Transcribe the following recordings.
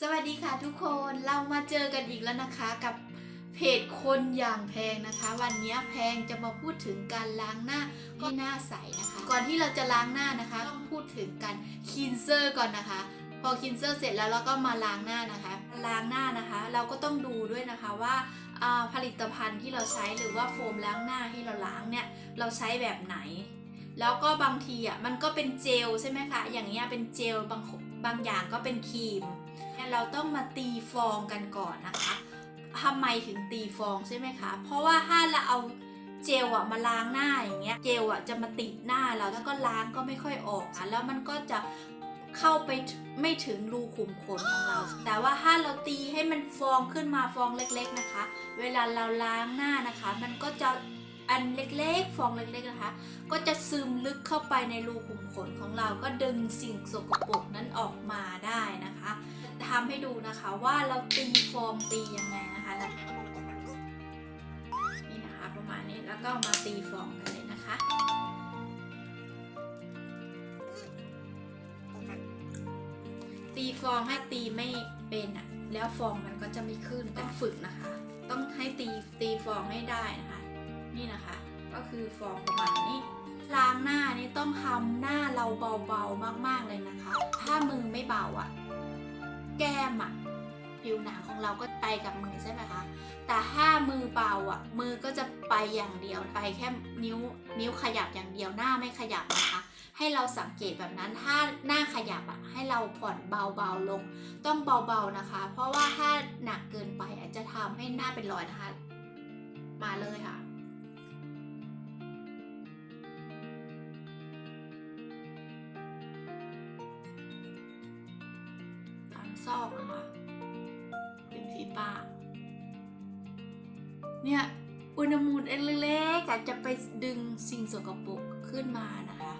สวัสดีค่ะทุกคนเรามาเจอกันอีกแล้วนะคะกับเพจคนอย่างแพงนะคะ วันนี้แพงจะมาพูดถึงการล้างหน้าก็หน้าใสนะคะ ก่อนที่เราจะล้างหน้านะคะต้องพูดถึงการคินเซอร์ก่อนนะคะ พอคินเซอร์เสร็จแล้วเราก็มาล้างหน้านะคะ ล้างหน้านะคะ เราก็ต้องดูด้วยนะคะว่าอ่าผลิตภัณฑ์ที่เราใช้หรือว่าโฟมล้างหน้าที่เราล้างเนี่ยเราใช้แบบไหน แล้วก็บางทีอะมันก็เป็นเจลใช่ไหมคะอย่างเงี้ยเป็นเจลบางบางอย่างก็เป็นครีม เราต้องมาตีฟองกันก่อนนะคะทำไมถึงตีฟองใช่ไหมคะ เพราะว่าถ้าเราเอาเจลอะมาล้างหน้าอย่างเงี้ย เจลอะจะมาติดหน้าเราแล้วก็ล้างก็ไม่ค่อยออกอะแล้วมันก็จะเข้าไปไม่ถึงรูขุมขนของเรา แต่ว่าถ้าเราตีให้มันฟองขึ้นมาฟองเล็กๆนะคะ เวลาเราล้างหน้านะคะ มันก็จะ อันเล็กๆ ฟองเล็กๆนะคะ ก็จะซึมลึกเข้าไปในรูขุมขนของเราก็ดึงสิ่งสกปรกนั้นออกมาได้นะคะทำให้ดูนะคะว่าเราตีฟองตียังไงนะคะนี่นะคะประมาณนี้แล้วก็มาตีฟองกันเลยนะคะตีฟองให้ตีไม่เป็นอะ แล้วฟองมันก็จะไม่ขึ้นต้องฝึกนะคะ ต้องให้ตีตีฟองให้ได้นะคะ นี่นะคะ ก็คือฟองประมาณนี้ ล้างหน้านี่ต้องทำหน้าเราเบาๆมากๆเลยนะคะ ถ้ามือไม่เบาอะ่ะแก้มอะ่ะผิวหนังของเราก็ไปกับมือใช่ไหมคะ แต่ถ้ามือเบาอะ่ะ มือก็จะไปอย่างเดียว ไปแค่นิ้ว นิ้วขยับอย่างเดียว หน้าไม่ขยับนะคะ ให้เราสังเกตแบบนั้น ถ้าหน้าขยับอะ่ะ ให้เราผ่อนเบาๆลง ต้องเบาๆนะคะ เพราะว่าถ้าหนักเกินไปอาจจะทำให้หน้าเป็นรอยนะคะ ซอกนะคะริมฝีปากเนี่ยอุณหภูมิเล็กๆอาจจะไปดึงสิ่งสกปรกขึ้นมานะคะ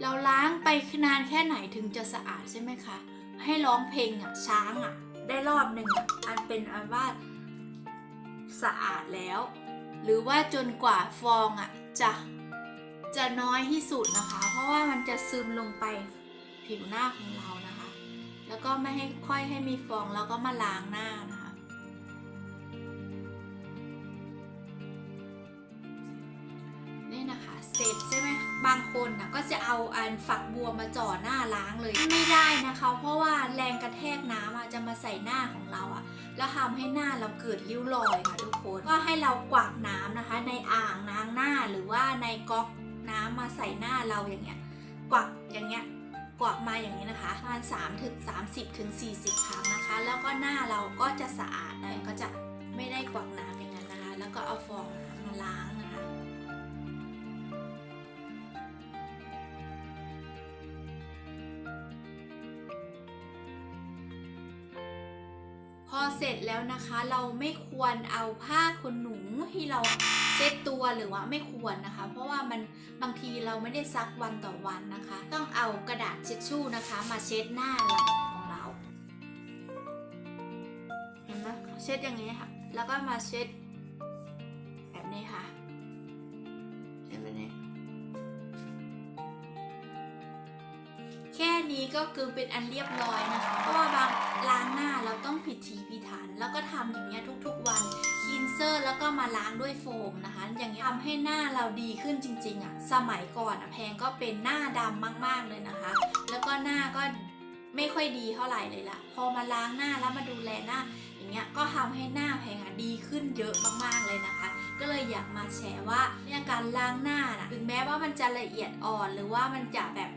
เราล้างไปนานแค่ไหนถึงจะสะอาดใช่ไหมคะ ให้ร้องเพลงอะช้างอะ ได้รอบหนึ่งอะอันเป็นอันว่าสะอาดแล้ว หรือว่าจนกว่าฟองอะจะจะน้อยที่สุดนะคะ เพราะว่ามันจะซึมลงไป ผิวหน้าของเรานะคะ แล้วก็ไม่ให้ค่อยให้มีฟองแล้วก็มาล้างหน้านะคะ นี่นะคะเสร็จใช่ไหมบางคนนะก็จะเอาอันฝักบัวมาจ่อหน้าล้างเลยไม่ได้นะคะ เพราะว่าแรงกระแทกน้ำอะจะมาใส่หน้าของเราอะแล้วทำให้หน้าเราเกิดริ้วรอยค่ะทุกคนก็ให้เรากวาดน้ำนะคะ ในอ่างล้างหน้าหรือว่าในก๊อกน้ำมาใส่หน้าเราอย่างเงี้ย กวักอย่างเงี้ย กวักมาอย่างนี้นะคะประมาณ3ถึง30ถึง40 ครั้งนะคะ แล้วก็หน้าเราก็จะสะอาดเลยก็จะไม่ได้กวักน้ำอย่างนั้นนะคะ แล้วก็เอาฟองมาล้างนะคะพอเสร็จแล้วนะคะเราไม่ควรเอาผ้าขนหนูที่เรา ช็ดตัวหรือว่าไม่ควรนะคะ เพราะว่ามันบางทีเราไม่ได้ซักวันต่อวันนะคะ ต้องเอากระดาษเช็ดชู่นะคะ มาเช็ดหน้าหลังของเราเห็นไหมเช็ดอย่างนี้ค่ะ แล้วก็มาเช็ด แบบนี้ค่ะเช็ดแบบนี้แค่นี้ก็คือเป็นอันเรียบร้อยนะคะ เพราะว่าบางล้างหน้าเราต้องผิดทีผิดฐานแล้วก็ทำอย่างเงี้ยทุกๆวัน เซอร์แล้วก็มาล้างด้วยโฟมนะคะ อย่างเงี้ยทำให้หน้าเราดีขึ้นจริงๆอะ่ะสมัยก่อนอะ่ะแพงก็เป็นหน้าดำมากๆเลยนะคะ แล้วก็หน้าก็ไม่ค่อยดีเท่าไหร่เลยล่ะ พอมาล้างหน้าแล้วมาดูแลหน้า อย่างเงี้ยก็ทำให้หน้าแพงอะดีขึ้นเยอะมากๆเลยนะคะ ก็เลยอยากมาแชร์ว่าเนี่ยการล้างหน้านะถึงแม้ว่ามันจะละเอียดอ่อนหรือว่ามันจะแบบ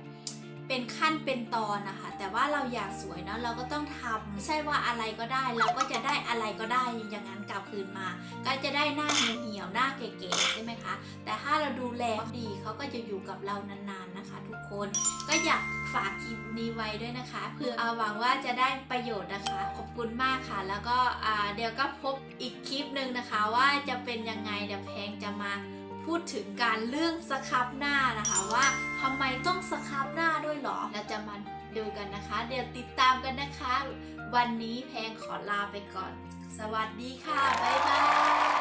เป็นขั้นเป็นตอนนะคะ แต่ว่าเราอยากสวยเนอะเราก็ต้องทำไม่ใช่ว่าอะไรก็ได้ เราก็จะได้อะไรก็ได้อย่างนั้นกลับคืนมา ก็จะได้หน้าเหี่ยวๆหน้าเก๋ๆใช่ไหมคะ แต่ถ้าเราดูแลดีเขาก็จะอยู่กับเรานานๆนะคะ ทุกคนก็อยากฝากคลิปนี้ไว้ด้วยนะคะเพื่อเอาหวังว่าจะได้ประโยชน์นะคะ ขอบคุณมากค่ะ แล้วก็เดี๋ยวก็พบอีกคลิปหนึ่งนะคะว่าจะเป็นยังไงเดี๋ยวแพงจะมาพูดถึงการเรื่องสครับหน้านะคะว่าทำไมต้องสครับหน้า หรอ เราจะมาดูกันนะคะ เดี๋ยวติดตามกันนะคะ วันนี้แพงขอลาไปก่อน สวัสดีค่ะ บ๊ายบาย